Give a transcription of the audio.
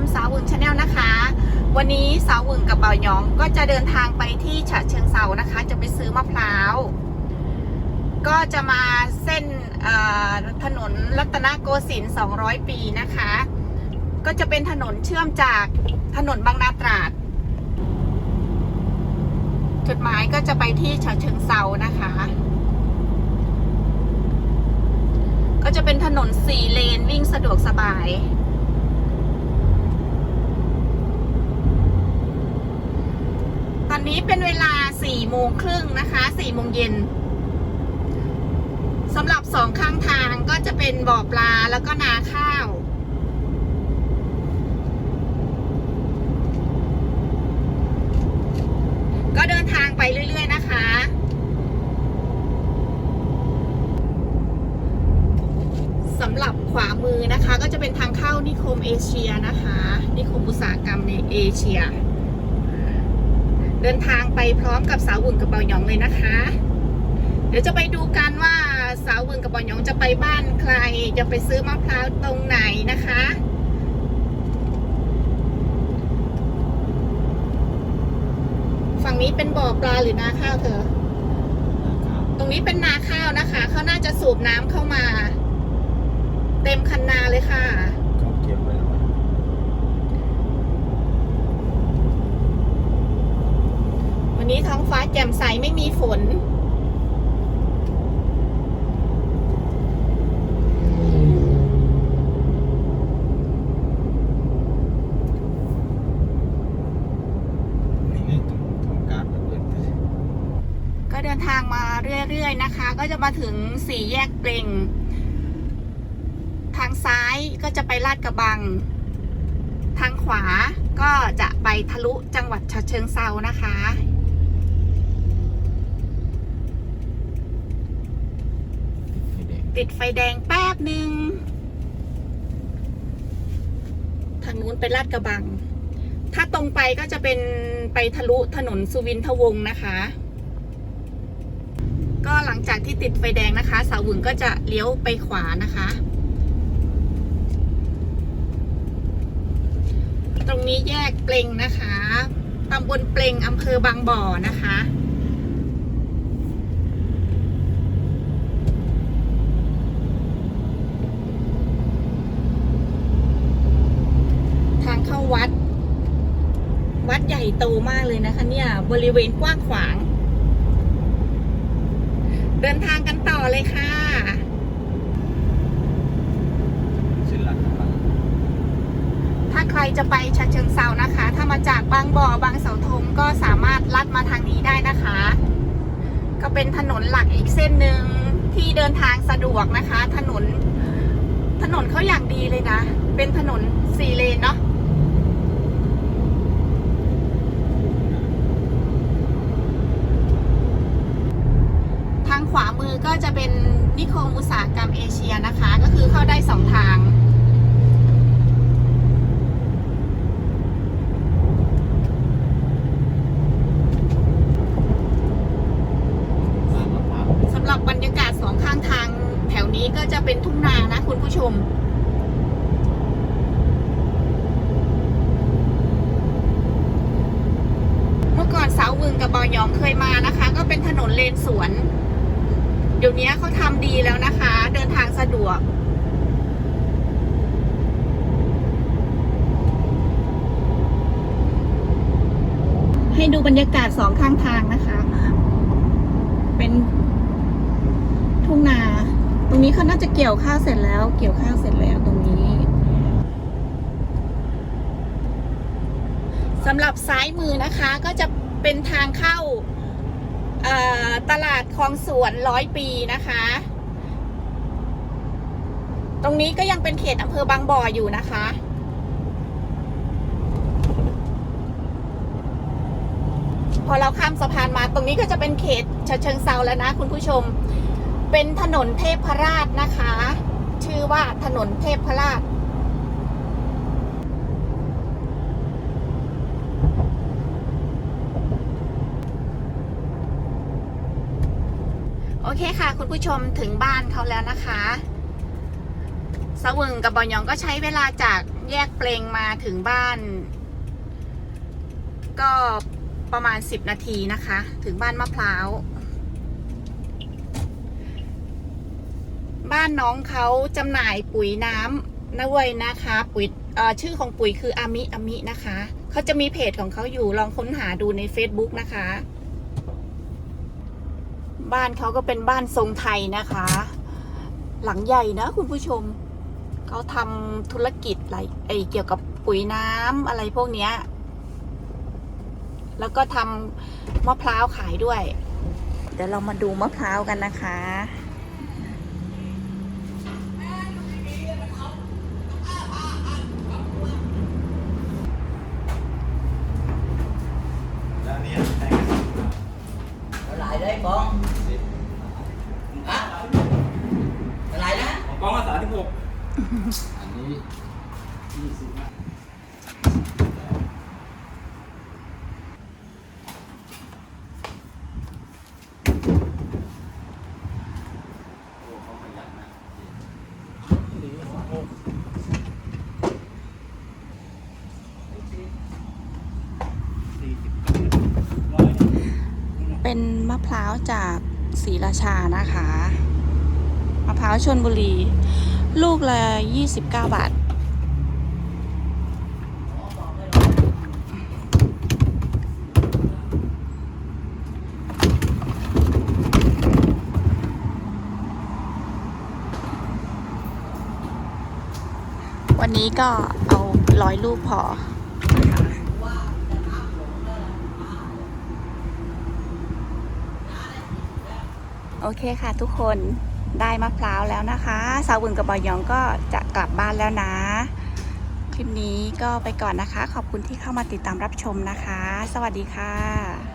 มสาววึงชาแนลนะคะ วันนี้สาววึงกับเบาหยองก็จะเดินทางไปที่ฉะเชิงเซานะคะ จะไปซื้อมะพร้าว ก็จะมาเส้นถนนรัตนโกสินทร์200 ปีนะคะ ก็จะเป็นถนนเชื่อมจากถนนบางนาตราด จุดหมายก็จะไปที่ฉะเชิงเซานะคะ ก็จะเป็นถนนสี่เลนวิ่งสะดวกสบาย ตอ นนี้เป็นเวลาสี่โมงครึ่งนะคะสี่โมงเย็นสำหรับสองข้างทางก็จะเป็นบ่อปลาแล้วก็นาข้าวก็เดินทางไปเรื่อย ๆ นะคะ สำหรับขวามือนะคะ ก็จะเป็นทางเข้านิคมเอเชียนะคะ นิคมอุตสาหกรรมในเอเชีย เดินทางไปพร้อมกับสาววึงกับเบาหยองเลยนะคะ เดี๋ยวจะไปดูกันว่าสาววึงกับเบาหยองจะไปบ้านใคร จะไปซื้อมะพร้าวตรงไหนนะคะฝั่งนี้เป็นบ่อปลาหรือนาข้าวเธอ ตรงนี้เป็นนาข้าวนะคะ เขาน่าจะสูบน้ำเข้ามา เต็มคันนาเลยค่ะ เขาเก็บไว้แล้ววะ วันนี้ท้อง ฟ้าแจ่มใสไม่มีฝนนี่นี่ตรงตรงกลางมันเป็นก็เดินทางมาเรื่อย ๆ นะคะ ก็จะมาถึงสี่แยกเปล่ง ทางซ้ายก็จะไปลาดกระบัง ทางขวาก็จะไปทะลุจังหวัดฉะเชิงเซานะคะ ไฟแดง ติดไฟแดงแป๊บหนึ่งทางนู้นไปลาดกระบัง ถ้าตรงไปก็จะเป็นไปทะลุถนนสุวินทวงศ์นะคะ ก็หลังจากที่ติดไฟแดงนะคะ สาวหวึงก็จะเลี้ยวไปขวานะคะ ตรงนี้แยกเปลงนะคะตำบลเปลงอำเภอบางบ่อนะคะ ทางเข้าวัด วัดใหญ่ โตมากเลยนะคะเนี่ย บริเวณกว้างขวาง เดินทางกันต่อเลยค่ะถ้าใครจะไปฉะเชิงเซานะคะ ถ้ามาจากบางบ่อบางเสาธงก็สามารถลัดมาทางนี้ได้นะคะ ก็เป็นถนนหลักอีกเส้นหนึ่งที่เดินทางสะดวกนะคะ ถนน ถนนเขาอย่างดีเลยนะ เป็นถนนสี่เลนเนาะ ทางขวา มือก็จะเป็นนิคมอุตสาหกรรมเอเชียนะคะ ก็คือเข้าได้สองทางสำหรับบรรยากาศสองข้างทางแถวนี้ก็จะเป็นทุ่งนานะคุณผู้ชมเมื่อก่อนสาววึงกับบอยองเคยมานะคะ ก็เป็นถนนเลนสวน เดี๋ยวนี้เขาทำดีแล้วนะคะ เดินทางสะดวก ให้ดูบรรยากาศสองข้างทางนะคะ เป็นทุ่งนา ตรงนี้เขาน่าจะเกี่ยวข้าวเสร็จแล้ว เกี่ยวข้าวเสร็จแล้วตรงนี้สำหรับซ้ายมือนะคะก็จะเป็นทางเข้า ตลาดคลองสวนร้อยปีนะคะ ตรงนี้ก็ยังเป็นเขตอำเภอบางบ่ออยู่นะคะ พอเราข้ามสะพานมาตรงนี้ก็จะเป็นเขตฉะเชิงเซาแล้วนะคุณผู้ชม เป็นถนนเทพราชนะคะ ชื่อว่าถนนเทพราช โอเคค่ะ คุณผู้ชมถึงบ้านเขาแล้วนะคะสวึงกับบอยองก็ใช้เวลาจากแยกเปลงมาถึงบ้าน ก็ประมาณ10นาทีนะคะ ถึงบ้านมะพร้าว บ้านน้องเขาจำหน่ายปุ๋ยน้ำนะเว้ยนะคะ ปุ๋ยชื่อของปุ๋ยคืออามิอามินะคะ เขาจะมีเพจของเขาอยู่ลองค้นหาดูใน Facebook นะคะ บ้านเขาก็เป็นบ้านทรงไทยนะคะ หลังใหญ่นะคุณผู้ชม เขาทำธุรกิจอะไรไอเกี่ยวกับปุ๋ยน้ำอะไรพวกเนี้ย แล้วก็ทำมะพร้าวขายด้วย เดี๋ยวเรามาดูมะพร้าวกันนะคะ แล้วเนี่ย lại đấy con à, lại đó ของกล้องภาษาที่หกอันนี้ยี่สิบห้าโอ้เขาขยันนะสี่หก เป็นมะ พร้าวจากศรีราชานะคะมะพร้าวชนบุรี ลูกละ29 บาทวันนี้ก็เอาร้อยลูกพอ โอเคค่ะทุกคนได้มะพร้าวแล้วนะคะสาวบึงกับบอยองก็จะกลับบ้านแล้วนะ คลิปนี้ก็ไปก่อนนะคะ ขอบคุณที่เข้ามาติดตามรับชมนะคะ สวัสดีค่ะ